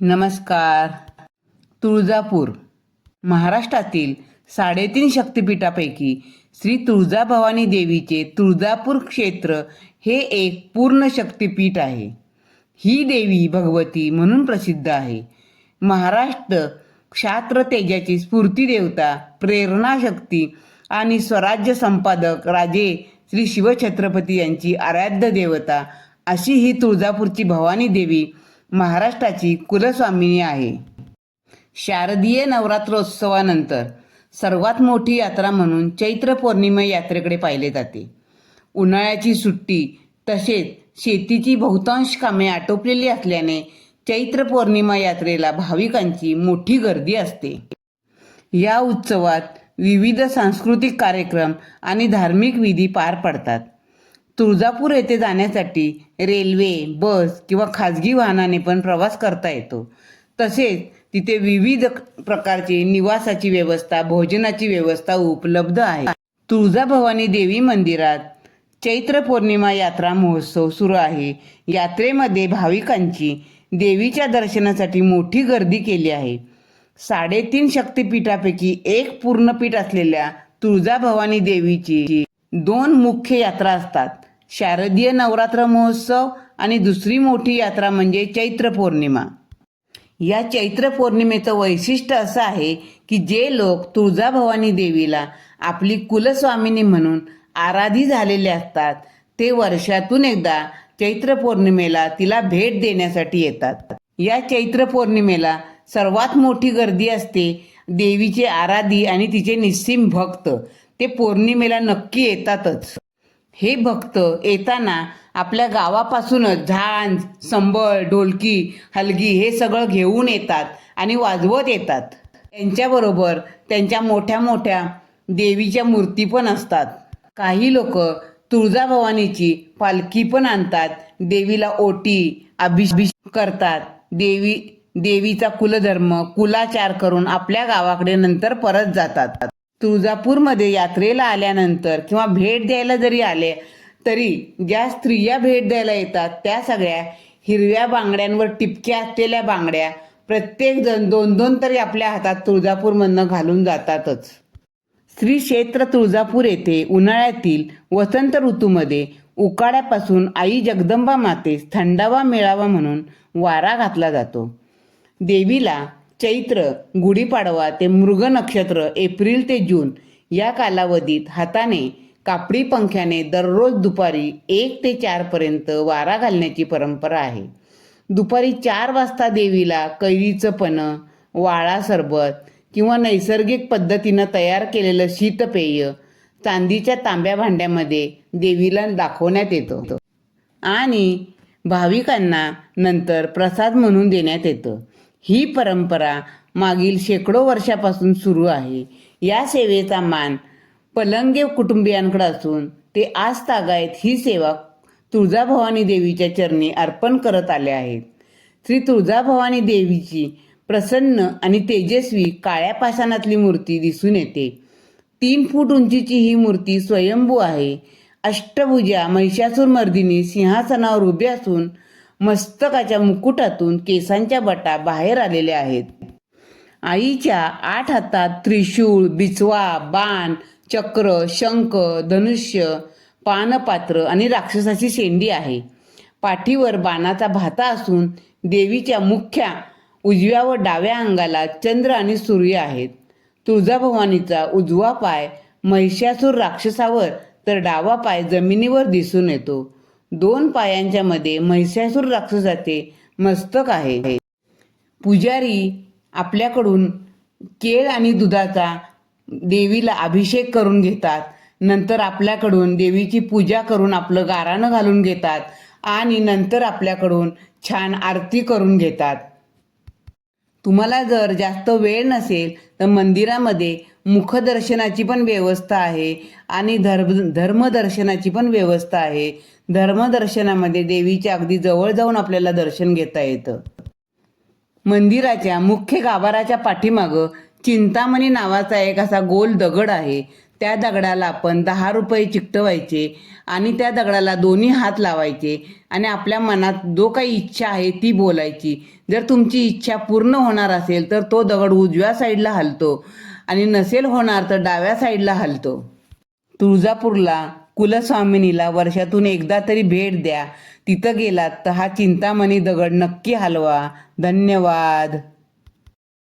नमस्कार. तुळजापूर महाराष्ट्रातील साडेतीन शक्तिपीठापैकी श्री तुळजाभवानी देवीचे तुळजापूर क्षेत्र हे एक पूर्ण शक्तिपीठ आहे. ही देवी भगवती म्हणून प्रसिद्ध आहे. महाराष्ट्र क्षात्र तेजाची स्फूर्ती देवता प्रेरणाशक्ती आणि स्वराज्य संपादक राजे श्री शिवछत्रपती यांची आराध्य देवता अशी ही तुळजापूरची भवानी देवी महाराष्ट्राची कुलस्वामिनी आहे. शारदीय नवरात्रोत्सवानंतर सर्वात मोठी यात्रा म्हणून चैत्र पौर्णिमा यात्रेकडे पाहिले जाते. उन्हाळ्याची सुट्टी तसेच शेतीची बहुतांश कामे आटोपलेली असल्याने चैत्र पौर्णिमा यात्रेला भाविकांची मोठी गर्दी असते. या उत्सवात विविध सांस्कृतिक कार्यक्रम आणि धार्मिक विधी पार पडतात. तुळजापूर येथे जाण्यासाठी रेल्वे बस किंवा खाजगी वाहनाने पण प्रवास करता येतो. तसेच तिथे विविध प्रकारची निवासाची व्यवस्था भोजनाची व्यवस्था उपलब्ध आहे. तुळजाभवानी देवी मंदिरात चैत्र पौर्णिमा यात्रा महोत्सव सुरू आहे. यात्रेमध्ये भाविकांची देवीच्या दर्शनासाठी मोठी गर्दी केली आहे. साडेतीन शक्तिपीठापैकी एक पूर्णपीठ असलेल्या तुळजाभवानी देवीची दोन मुख्य यात्रा असतात. शारदीय नवरात्र महोत्सव आणि दुसरी मोठी यात्रा म्हणजे चैत्र पौर्णिमा. या चैत्र पौर्णिमेचं वैशिष्ट्य असं आहे की जे लोक तुळजाभवानी देवीला आपली कुलस्वामिनी म्हणून आराधी झालेले असतात ते वर्षातून एकदा चैत्र पौर्णिमेला तिला भेट देण्यासाठी येतात. या चैत्र पौर्णिमेला सर्वात मोठी गर्दी असते देवीचे आराधी आणि तिचे निस्सीम भक्त. ते पौर्णिमेला नक्की येतातच. हे भक्त येताना आपल्या गावापासूनच झांज संबळ ढोलकी हलगी हे सगळं घेऊन येतात आणि वाजवत येतात. त्यांच्याबरोबर त्यांच्या मोठ्या मोठ्या देवीच्या मूर्ती पण असतात. काही लोक तुळजाभवानीची पालखी पण आणतात. देवीला ओटी अभिषेक करतात. देवी देवीचा कुलधर्म कुलाचार करून आपल्या गावाकडे नंतर परत जातात. तुळजापूरमध्ये यात्रेला आल्यानंतर किंवा भेट द्यायला जरी आले तरी ज्या स्त्रिया भेट द्यायला येतात त्या सगळ्या हिरव्या बांगड्यांवर टिपक्या असलेल्या बांगड्या प्रत्येक जण दोन दोन तरी आपल्या हातात तुळजापूरमधनं घालून जातातच. श्री क्षेत्र तुळजापूर येथे उन्हाळ्यातील वसंत ऋतूमध्ये उकाड्यापासून आई जगदंबा मातेस थंडावा मिळावा म्हणून वारा घातला जातो. देवीला चैत्र गुढीपाडवा ते मृग नक्षत्र एप्रिल ते जून या कालावधीत हाताने कापडी पंख्याने दररोज दुपारी एक ते चारपर्यंत वारा घालण्याची परंपरा आहे. दुपारी चार वाजता देवीला कैरीचं पणं वाळा सरबत किंवा नैसर्गिक पद्धतीनं तयार केलेलं शीतपेय चांदीच्या तांब्या भांड्यामध्ये देवीला दाखवण्यात येतं. आणि भाविकांना नंतर प्रसाद म्हणून देण्यात येतं. ही परंपरा मागील शेकडो वर्षापासून सुरू आहे. या सेवेचा मान पलंगे कुटुंबियांकडे असून ते आज तागायत ही सेवा तुळजाभवानी देवीच्या चरणी अर्पण करत आले आहेत. श्री तुळजाभवानी देवीची प्रसन्न आणि तेजस्वी काळ्या पाषाणातली मूर्ती दिसून येते. तीन फूट उंचीची ही मूर्ती स्वयंभू आहे. अष्टभुजा महिषासूर मर्दिनी सिंहासनावर उभी असून मस्तकाच्या मुकुटातून केसांच्या बटा बाहेर आलेल्या आहेत. आईच्या आठ हातात त्रिशूळ बिचवा बाण चक्र शंख धनुष्य पानपात्र आणि राक्षसाची शेंडी आहे. पाठीवर बाणाचा भाता असून देवीच्या मुख्या उजव्या व डाव्या अंगाला चंद्र आणि सूर्य आहेत. तुळजाभवानीचा उजवा पाय महिषासूर राक्षसावर तर डावा पाय जमिनीवर दिसून येतो. दोन पायांच्या मध्ये महिषासूर राक्षसाचे मस्तक आहे. पुजारी आपल्याकडून केळ आणि दुधाचा देवीला अभिषेक करून घेतात. नंतर आपल्याकडून देवीची पूजा करून आपलं गाराणं घालून घेतात आणि नंतर आपल्याकडून छान आरती करून घेतात. तुम्हाला जर जास्त वेळ नसेल तर मंदिरामध्ये मुखदर्शनाची पण व्यवस्था आहे आणि धर्म धर्मदर्शनाची पण व्यवस्था आहे. धर्मदर्शनामध्ये देवीच्या अगदी जवळ जाऊन आपल्याला दर्शन घेता येतं. मंदिराच्या मुख्य गाभाराच्या पाठीमागं चिंतामणी नावाचा एक असा गोल दगड आहे. त्या दगडाला आपण दहा रुपये चिकटवायचे आणि त्या दगडाला दोन्ही हात लावायचे आणि आपल्या मनात जो काही इच्छा आहे ती बोलायची. जर तुमची इच्छा पूर्ण होणार असेल तर तो दगड उजव्या साईडला हलतो. आणि नसेल होणार तर डाव्या साईडला हलतो. तुळजापूरला कुलस्वामिनीला वर्षातून एकदा तरी भेट द्या. तिथं गेलात तर हा चिंतामणी दगड नक्की हलवा. धन्यवाद.